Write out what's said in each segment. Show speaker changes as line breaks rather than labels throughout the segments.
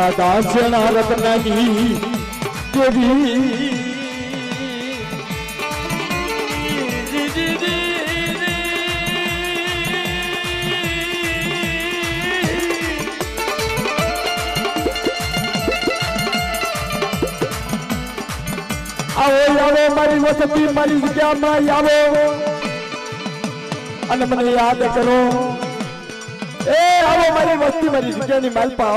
દાદા શેણા રત્નાની દેવી આવો આવો મારી વસતી મારી જગ્યામાં આવો અને મને યાદ કરો મારી વસ્તી મારી જગ્યાની માલપા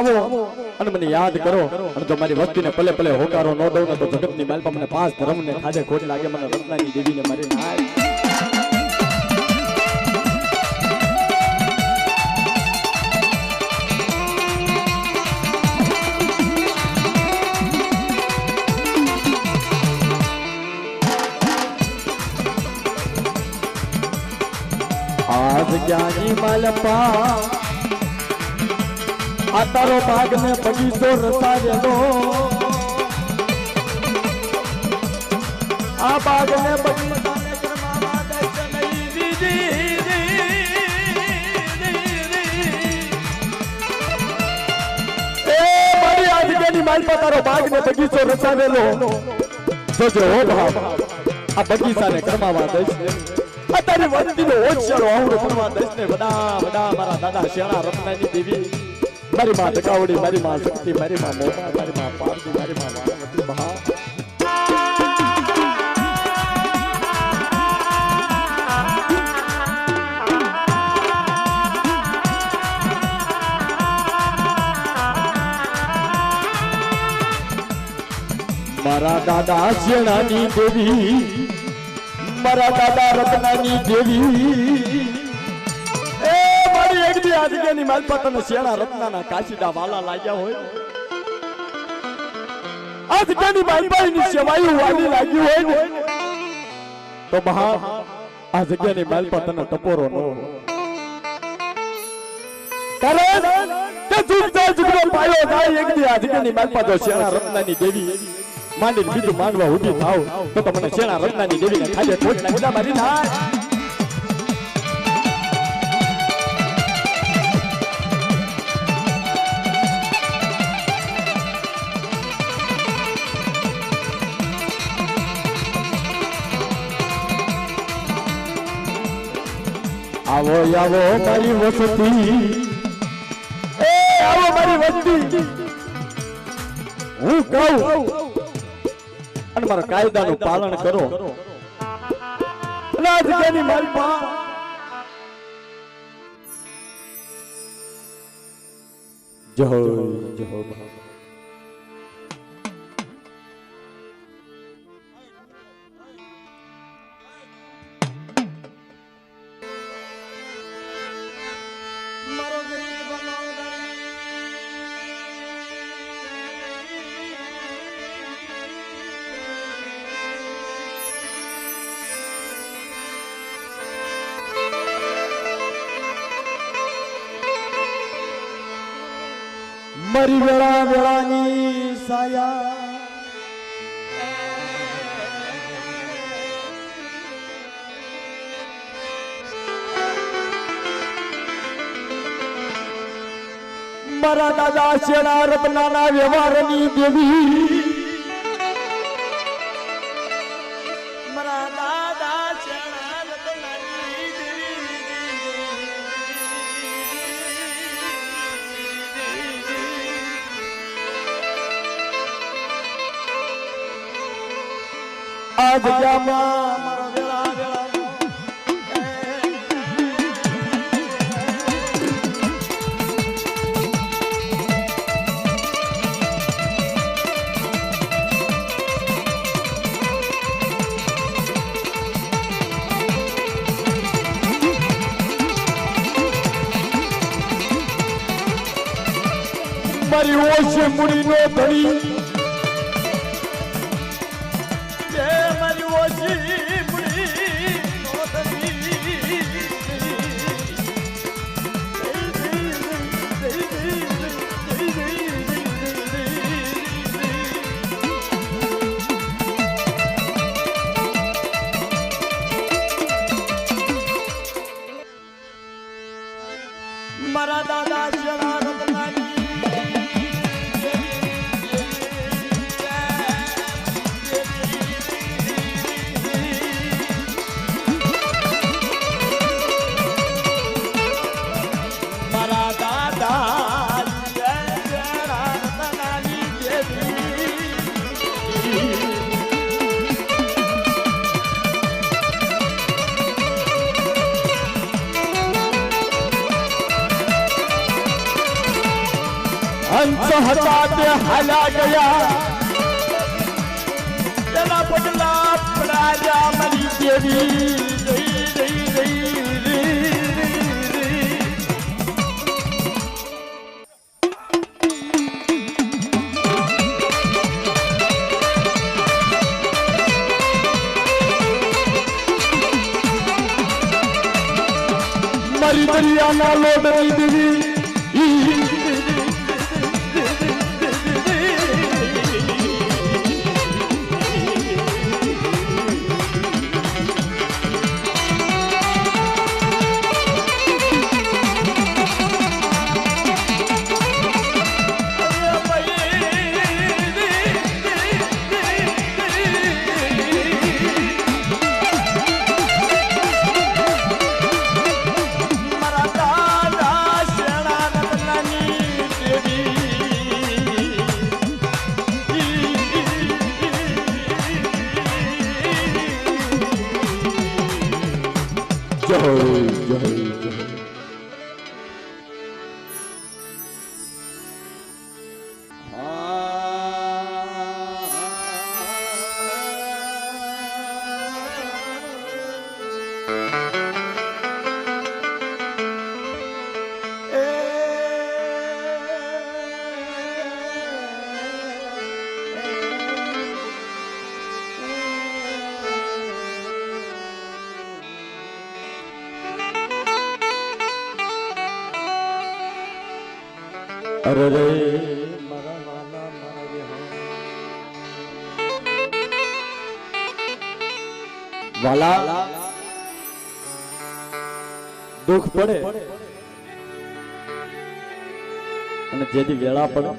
અને મને યાદ કરો, અને જો મારી વસ્તીને પલે હોકારો ન દઉં ને તો જગતની માલપા મને પાંચ ધર્મને ખાજે ખોટ લાગે, મને રત્નાની દેવીને મારી જગ્યાની માલપા. આ તારો ભાગ ને બગીચો રસાયેલો આ બાગ ને જગ્યાની માલપા, તારો બાગ ને બગીચો રસાવેલો જોજો હો ભાવ. આ બગીચાને કરમાવા દઈશ ને. વંતી નો હોશિયારો આવડો કરવા દઈશ ને બધા બધા મારા દાદા શેણા રત્નાની દેવી. મારી માં ટકાવડી મારી માં શક્તિ મારી માં મોટા મારી માં પારદી મારી માં વાણવતી મહા. મારા દાદા શેણાની દેવી. મારા દાદા રત્નાની દેવી. એ મારી એક દી આજ્ઞાની માલપા શેણા રત્નાના કાશીડા વાલા લાગ્યા હોય. આજ્ઞાની માલપાની સેવાયું વાલી લાગ્યું હોય ને. તો મહા આ જગ્યાની માલપા તને ટપોરો ન કારણ કે જુગતા જુગનો પાયો થાય એક દી આ જગ્યાની માલપા જો શેણા રત્નાની દેવી. માંડીને બીજું માંડવા ઊભી થાવ તો તમને શેણા રત્નાની દેવીને ખોટ લાગી મારી થાય આવો આવો, મારી વસતી. એ, આવો, મારી વસતી. હું કહું અને મારા કાયદાનું પાલન કરો. રાજ્યની મારી પા જય જય સાયા મારા દાદા શેરા રત્નાના વ્યવહારની દેવી. આ જગ્યામાં
મારો
ઓછે મૂડીનો ધણી. હાલ્યા ગયા
એના પગલા પડાયા મારી દેવી
અરે રે વાલા, દુઃખ પડે. અને જેથી વેળા પડે.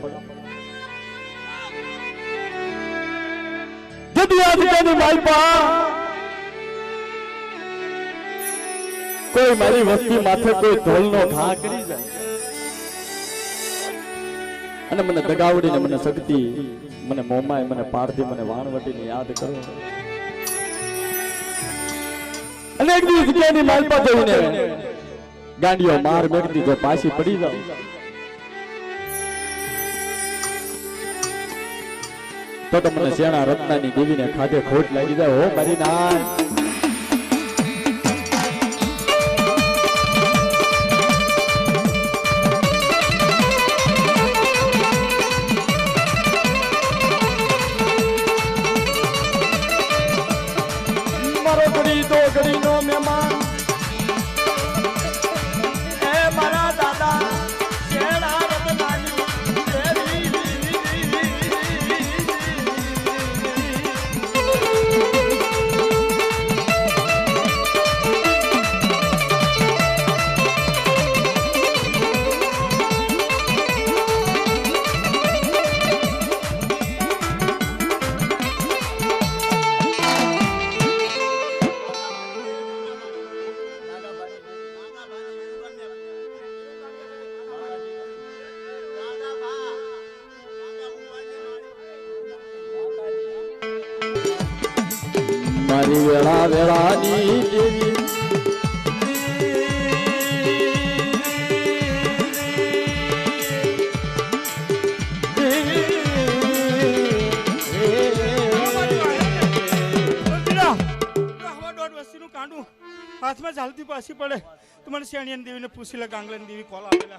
કોઈ મારી વસ્તી માથે કોઈ ઢોલનો ઘા કરી જાય. અને મને દગાવડીને મને શક્તિ મને મોમાય મને પારધી, મને વાણવટીને યાદ કરો. અને એક દિવસ જ્ઞાની માલપા જઈને ગાંડીઓ માર મેળતી જો પાછી પડી જાવ તો તો મને શેણા રત્નાની દેવીને ખાધે ખોટ લાગી જાય. હો મારી નાય.
મારો મારી
વેળા વેળાની
હાથમાં ચાલતી પાછી પડે. તો મને શેણિયન દેવીને પૂછી લે ગાંગલન દેવી કોલ આપેલા.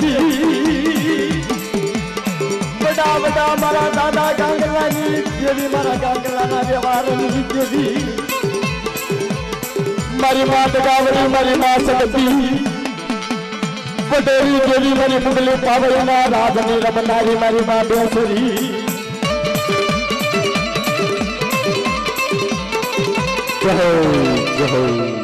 દેવી બડા બડા મારા દાદા ગાંગલાની દેવી, મારા ગાંગલાના વ્યવહારની દેવી. મારી માત ગાવડી મારી મા સગતી. પટેલી દેવી, મારી મુગલી પાવળીના રાજની રમનારી મારી મા બેસરી જય જય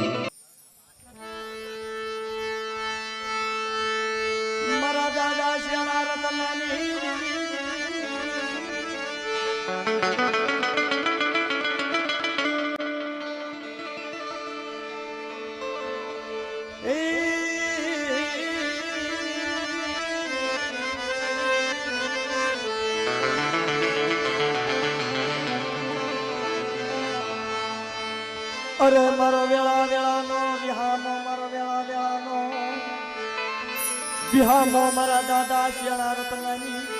અરે મારો વેળા વેળાનો વિહામો મારો વેળા વેળાનો વિહામો મારા દાદા શિયાળા રતનાની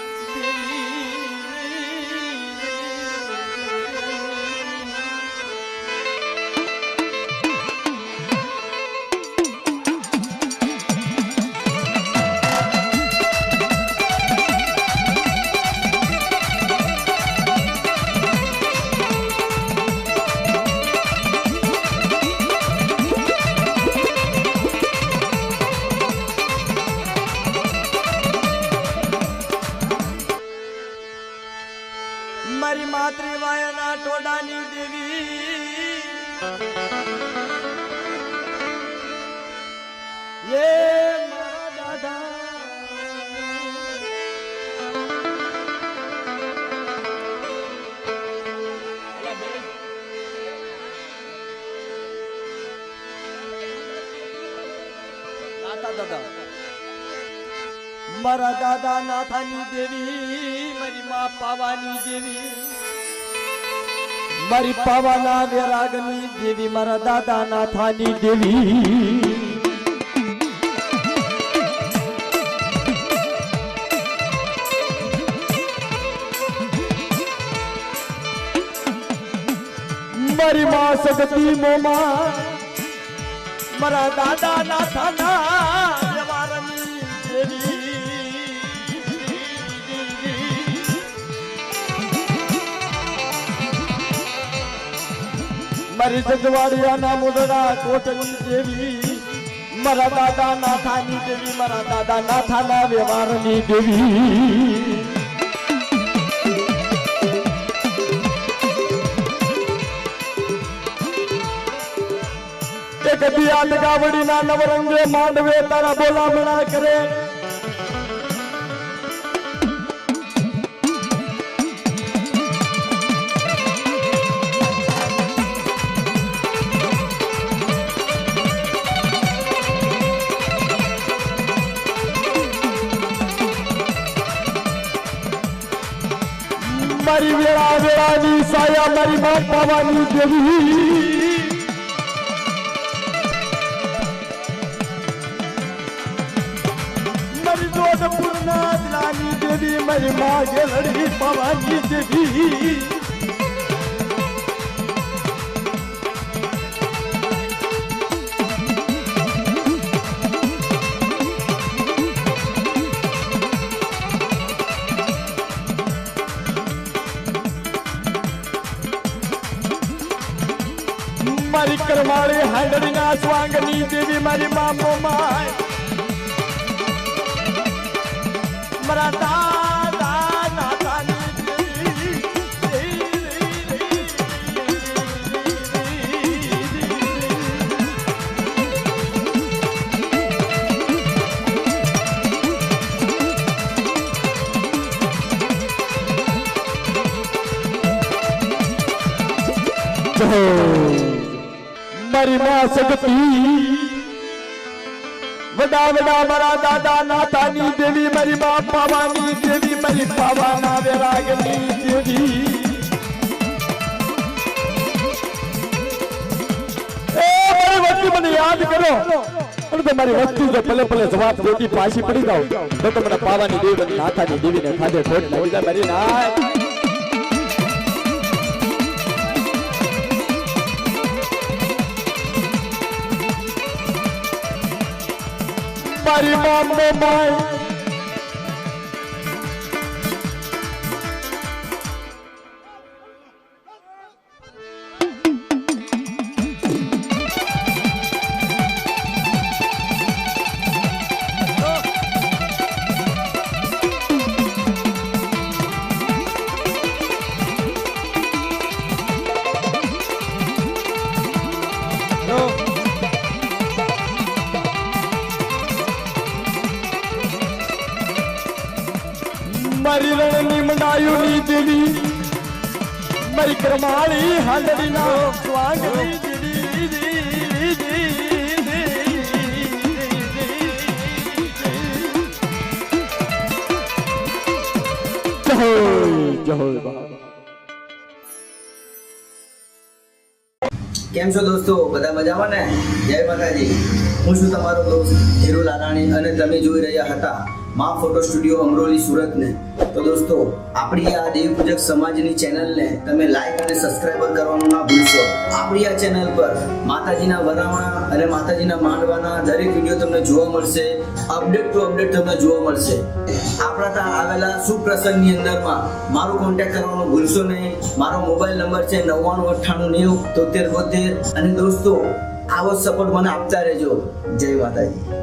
નાથા દાદા મારા દાદા નાથાની દેવી મારી માં પાવાની દેવી મારી પાવાના વેરાગની દેવી મારા દાદા નાથાની દેવી મારી માં સગતી મોમાં મારા દાદા નાથાના વ્યવહારની દેવી મારી જજવાડિયાના મુદડા કોટની દેવી મારા દાદા નાથાની દેવી મારા દાદા નાથાના વ્યવહારની દેવી એક દિયાત ગાવડીના નવરંગે માંડવે તારા બોલામણા કરે. મારી વેળા વેળાની સાયા મારી માં પાવાની દેવી. મારી જોધપુરના દિલાની દેવી મહિમા ગેલડી પવાની દેવી મારી કરમાળી હાંડળીના સ્વાંગની દેવી મારી મામો માય મારા દાદા નાથાની મારી માં સગતી વડા વડા મારા દાદા નાતાની દેવી, મારી માં પાવાની દેવી, મારી પાવાના વેરાગની દેવી. મને યાદ કરો. અને તો મારી વસ્તી જો પલે પલે જવાબ દેતી પાછી પડી જાવ તો તમને પાવાની દેવી નાથાની દેવીને ખાધે ખોટ લાગી જાય મારી નાય. મારી મામો મારી રણની મંડાયુની દેવી મારી કરમાળી જય જય બાબા
કેમ છો દોસ્તો? બધા મજામાં ને? જય માતાજી. હું છું તમારો દોસ્ત હીરુ લાલાણી અને તમે જોઈ રહ્યા હતા મા ફોટો સ્ટુડિયો અમરોલી સુરતને. તો દોસ્તો, આપણી આ દેવ પૂજક સમાજની ચેનલને તમે લાઈક અને સબસ્ક્રાઈબર કરવાનું ના ભૂલશો. આપણી આ ચેનલ પર માતાજીના વરાવણા અને માતાજીના માંડવાના દરેક વીડિયો તમને જોવા મળશે. અપડેટ ટુ અપડેટ તમને જોવા મળશે. આપણા ત્યાં આવેલા સુપ્રસંગની અંદરમાં મારો કોન્ટેક્ટ કરવાનું ભૂલશો નહીં. મારો મોબાઈલ નંબર છે નવ્વાણું અઠ્ઠાણું નેવું તોતેર બોતેર. અને દોસ્તો, આવો સપોર્ટ મને આપતા રહેજો. જય માતાજી.